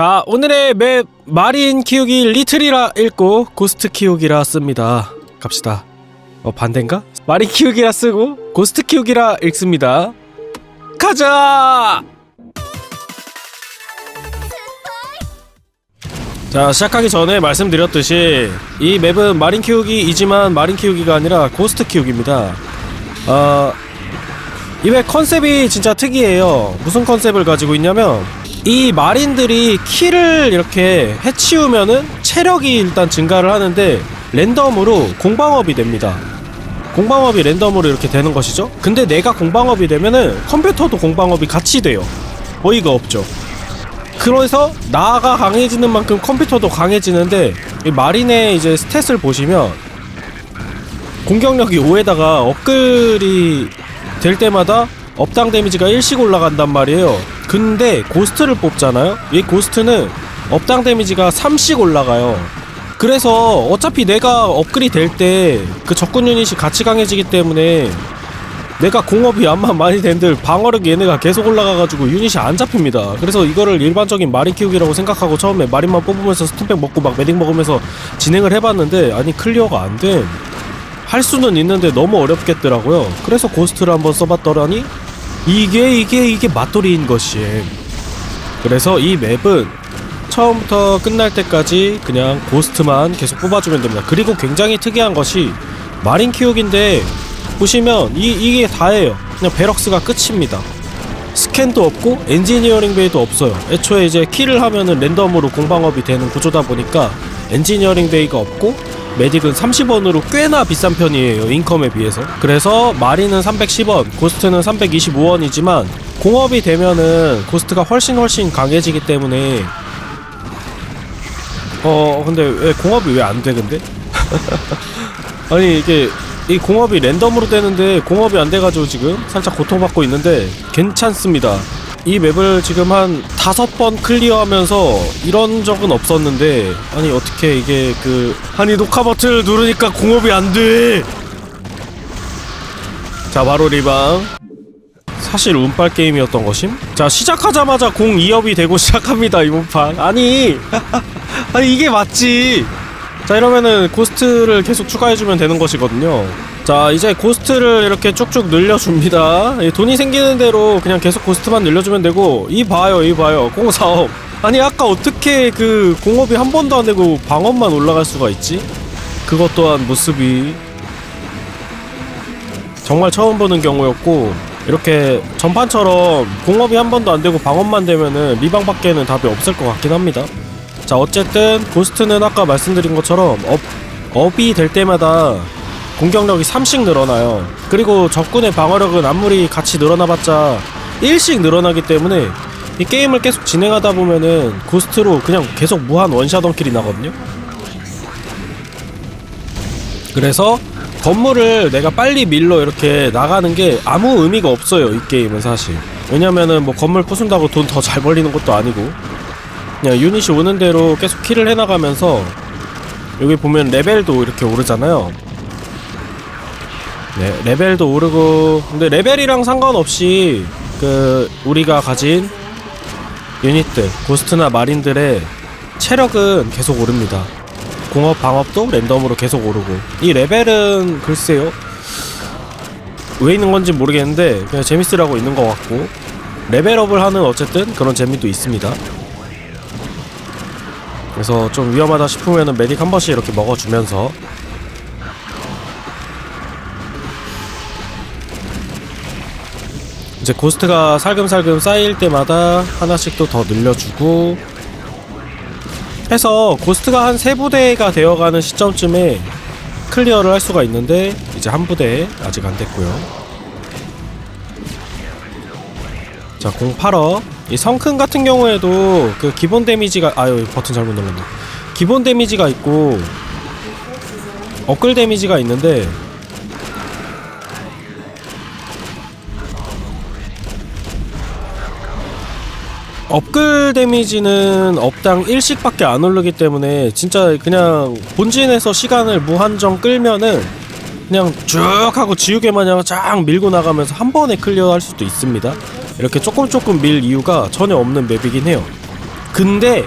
자 오늘의 맵 마린 키우기 리틀이라 읽고 고스트 키우기라 씁니다. 갑시다. 어 반대인가? 마린 키우기라 쓰고 고스트 키우기라 읽습니다. 가자! 자 시작하기 전에 말씀드렸듯이 이 맵은 마린 키우기이지만 마린 키우기가 아니라 고스트 키우기입니다. 어... 이맵 컨셉이 진짜 특이해요. 무슨 컨셉을 가지고 있냐면 이 마린들이 키를 이렇게 해치우면은 체력이 일단 증가를 하는데 랜덤으로 공방업이 됩니다. 공방업이 랜덤으로 이렇게 되는 것이죠. 근데 내가 공방업이 되면은 컴퓨터도 공방업이 같이 돼요. 어이가 없죠. 그래서 나가 강해지는 만큼 컴퓨터도 강해지는데 이 마린의 이제 스탯을 보시면 공격력이 5에다가 업글이 될 때마다 업당 데미지가 1씩 올라간단 말이에요. 근데 고스트를 뽑잖아요. 이 고스트는 업당 데미지가 3씩 올라가요. 그래서 어차피 내가 업글이 될때 그 적군 유닛이 같이 강해지기 때문에 내가 공업이 암만 많이 된들 방어력 얘네가 계속 올라가가지고 유닛이 안 잡힙니다. 그래서 이거를 일반적인 마린 키우기라고 생각하고 처음에 마린만 뽑으면서 스팀팩 먹고 막 메딩 먹으면서 진행을 해봤는데 아니 클리어가 안 돼. 할 수는 있는데 너무 어렵겠더라고요. 그래서 고스트를 한번 써봤더라니 이게 이게 이게 맛돌이인 것이. 그래서 이 맵은 처음부터 끝날 때까지 그냥 고스트만 계속 뽑아주면 됩니다. 그리고 굉장히 특이한 것이 마린 키우기인데 보시면 이 이게 다예요. 그냥 베럭스가 끝입니다. 스캔도 없고 엔지니어링 베이도 없어요. 애초에 이제 키를 하면은 랜덤으로 공방업이 되는 구조다 보니까 엔지니어링 베이가 없고 메딕은 30원으로 꽤나 비싼 편이에요 인컴에 비해서. 그래서 마리는 310원 고스트는 325원이지만 공업이 되면은 고스트가 훨씬 훨씬 강해지기 때문에. 어 근데 왜 공업이 왜 안 돼 근데? 아니 이게 이 공업이 랜덤으로 되는데 공업이 안 돼가지고 지금 살짝 고통받고 있는데 괜찮습니다 이 맵을 지금 한 다섯 번 클리어하면서 이런 적은 없었는데 아니 어떻게 이게 그 아니 녹화 버튼을 누르니까 공업이 안 돼. 자 바로 리방. 사실 운빨 게임이었던 것임? 자 시작하자마자 공 2업이 되고 시작합니다 이번 판 아니 아니 이게 맞지 자 이러면은 고스트를 계속 추가해주면 되는 것이거든요 자 이제 고스트를 이렇게 쭉쭉 늘려줍니다. 이 돈이 생기는 대로 그냥 계속 고스트만 늘려주면 되고 이 봐요 이 봐요. 공사업. 아니 아까 어떻게 그 공업이 한 번도 안 되고 방업만 올라갈 수가 있지? 그것 또한 모습이 정말 처음 보는 경우였고 이렇게 전판처럼 공업이 한 번도 안 되고 방업만 되면은 리방 밖에는 답이 없을 것 같긴 합니다. 자 어쨌든 고스트는 아까 말씀드린 것처럼 업, 업이 될 때마다 공격력이 3씩 늘어나요. 그리고 적군의 방어력은 아무리 같이 늘어나봤자 1씩 늘어나기 때문에 이 게임을 계속 진행하다 보면은 고스트로 그냥 계속 무한 원샷 원킬이 나거든요. 그래서 건물을 내가 빨리 밀러 이렇게 나가는 게 아무 의미가 없어요 이 게임은 사실. 왜냐면은 뭐 건물 부순다고 돈 더 잘 벌리는 것도 아니고. 그냥 유닛이 오는 대로 계속 킬을 해나가면서 여기 보면 레벨도 이렇게 오르잖아요 네 레벨도 오르고 근데 레벨이랑 상관없이 그 우리가 가진 유닛들 고스트나 마린들의 체력은 계속 오릅니다. 공업 방업도 랜덤으로 계속 오르고. 이 레벨은 글쎄요. 왜 있는 건지 모르겠는데 그냥 재밌으라고 있는 것 같고 레벨업을 하는 어쨌든 그런 재미도 있습니다. 그래서 좀 위험하다 싶으면은 메딕 한 번씩 이렇게 먹어주면서 이제 고스트가 살금살금 쌓일 때마다 하나씩 또 더 늘려주고 해서 고스트가 한 세 부대가 되어가는 시점쯤에 클리어를 할 수가 있는데 이제 한 부대 아직 안 됐고요. 자, 공 8업. 이 성큰 같은 경우에도 그 기본 데미지가 아유 버튼 잘못 눌렀네. 기본 데미지가 있고 업글 데미지가 있는데 업글 데미지는 업당 1씩밖에 안 오르기 때문에 진짜 그냥 본진에서 시간을 무한정 끌면은 그냥 쭉 하고 지우개 마냥 쫙 밀고 나가면서 한 번에 클리어 할 수도 있습니다. 이렇게 조금 조금 밀 이유가 전혀 없는 맵이긴 해요. 근데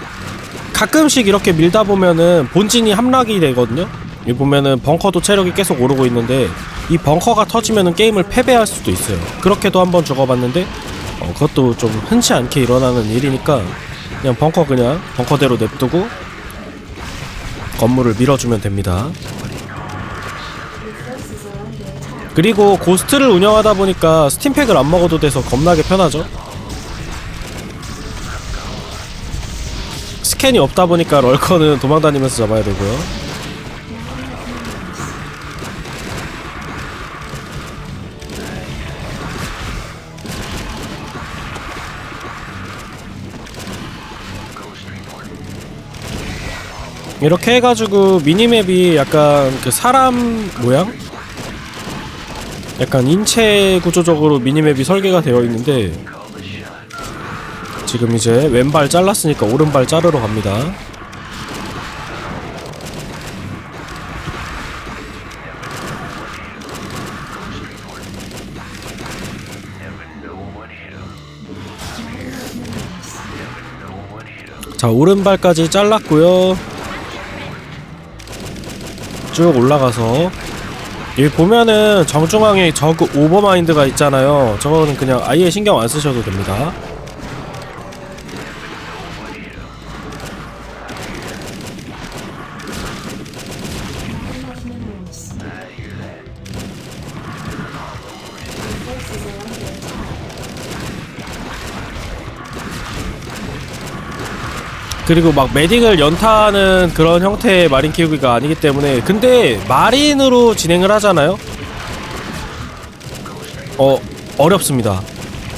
가끔씩 이렇게 밀다 보면은 본진이 함락이 되거든요. 여기 보면은 벙커도 체력이 계속 오르고 있는데 이 벙커가 터지면은 게임을 패배할 수도 있어요. 그렇게도 한번 죽어봤는데 어, 그것도 좀 흔치 않게 일어나는 일이니까 그냥 벙커 그냥 벙커대로 냅두고 건물을 밀어주면 됩니다. 그리고 고스트를 운영하다 보니까 스팀팩을 안 먹어도 돼서 겁나게 편하죠. 스캔이 없다 보니까 럴커는 도망다니면서 잡아야 되고요. 이렇게 해가지고 미니맵이 약간 그 사람 모양? 약간 인체 구조적으로 미니맵이 설계가 되어 있는데 지금 이제 왼발 잘랐으니까 오른발 자르러 갑니다. 자 오른발까지 잘랐고요. 쭉 올라가서 여기 보면은 정중앙에 저그 오버마인드가 있잖아요. 저거는 그냥 아예 신경 안 쓰셔도 됩니다. 그리고 막 메딕을 연타하는 그런 형태의 마린 키우기가 아니기 때문에 근데 마린으로 진행을 하잖아요. 어 어렵습니다.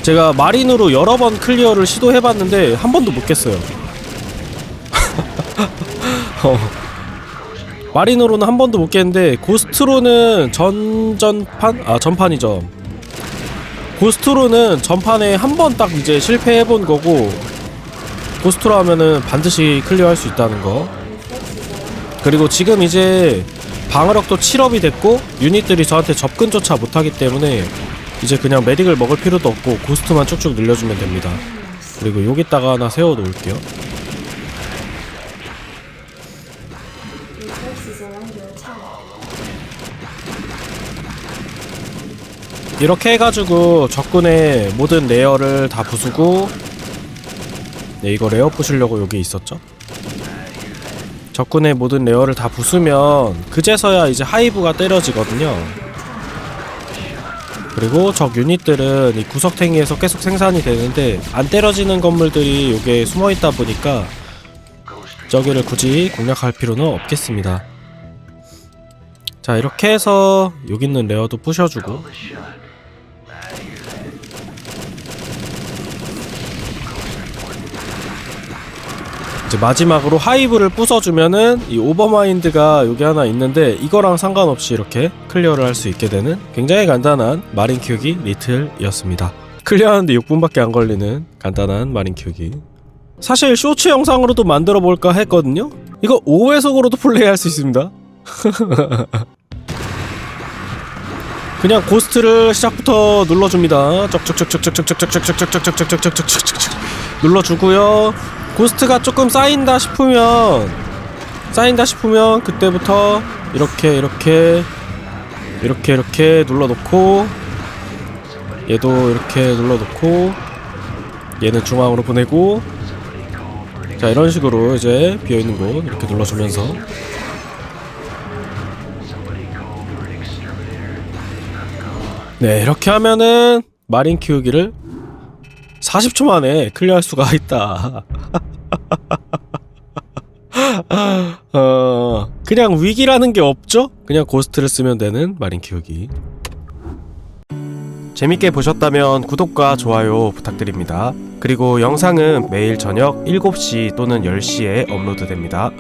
제가 마린으로 여러 번 클리어를 시도해봤는데 한 번도 못 깼어요. 어. 마린으로는 한 번도 못 깼는데 고스트로는 전전판 아 전판이죠. 고스트로는 전판에 한 번 딱 이제 실패해본 거고 고스트로 하면은 반드시 클리어할 수 있다는 거. 그리고 지금 이제 방어력도 7업이 됐고 유닛들이 저한테 접근조차 못하기 때문에 이제 그냥 메딕을 먹을 필요도 없고 고스트만 쭉쭉 늘려주면 됩니다. 그리고 여기다가 하나 세워 놓을게요. 이렇게 해가지고 적군의 모든 레어를 다 부수고 네 이거 레어 부시려고 여기 있었죠? 적군의 모든 레어를 다 부수면 그제서야 이제 하이브가 때려지거든요. 그리고 적 유닛들은 이 구석탱이에서 계속 생산이 되는데 안 때려지는 건물들이 여기에 숨어있다 보니까 저기를 굳이 공략할 필요는 없겠습니다. 자 이렇게 해서 여기 있는 레어도 부셔주고 이제 마지막으로 하이브를 부숴주면은 이 오버마인드가 여기 하나 있는데 이거랑 상관없이 이렇게 클리어를 할 수 있게 되는 굉장히 간단한 마린 키우기 리틀이었습니다. 클리어하는데 6분밖에 안 걸리는 간단한 마린 키우기. 사실 쇼츠 영상으로도 만들어 볼까 했거든요. 이거 5회속으로도 플레이할 수 있습니다. 그냥 고스트를 시작부터 눌러줍니다. 쩍쩍쩍쩍쩍쩍쩍쩍쩍쩍쩍쩍쩍쩍쩍쩍쩍 눌러주고요. 고스트가 조금 쌓인다 싶으면 쌓인다 싶으면 그때부터 이렇게 이렇게 이렇게 이렇게 눌러놓고 얘도 이렇게 눌러놓고 얘는 중앙으로 보내고 자 이런 식으로 이제 비어있는 곳 이렇게 눌러주면서. 네 이렇게 하면은 마린 키우기를 40초 만에 클리어할 수가 있다. 어, 그냥 위기라는 게 없죠? 그냥 고스트를 쓰면 되는 마린 키우기. 재밌게 보셨다면 구독과 좋아요 부탁드립니다. 그리고 영상은 매일 저녁 7시 또는 10시에 업로드됩니다.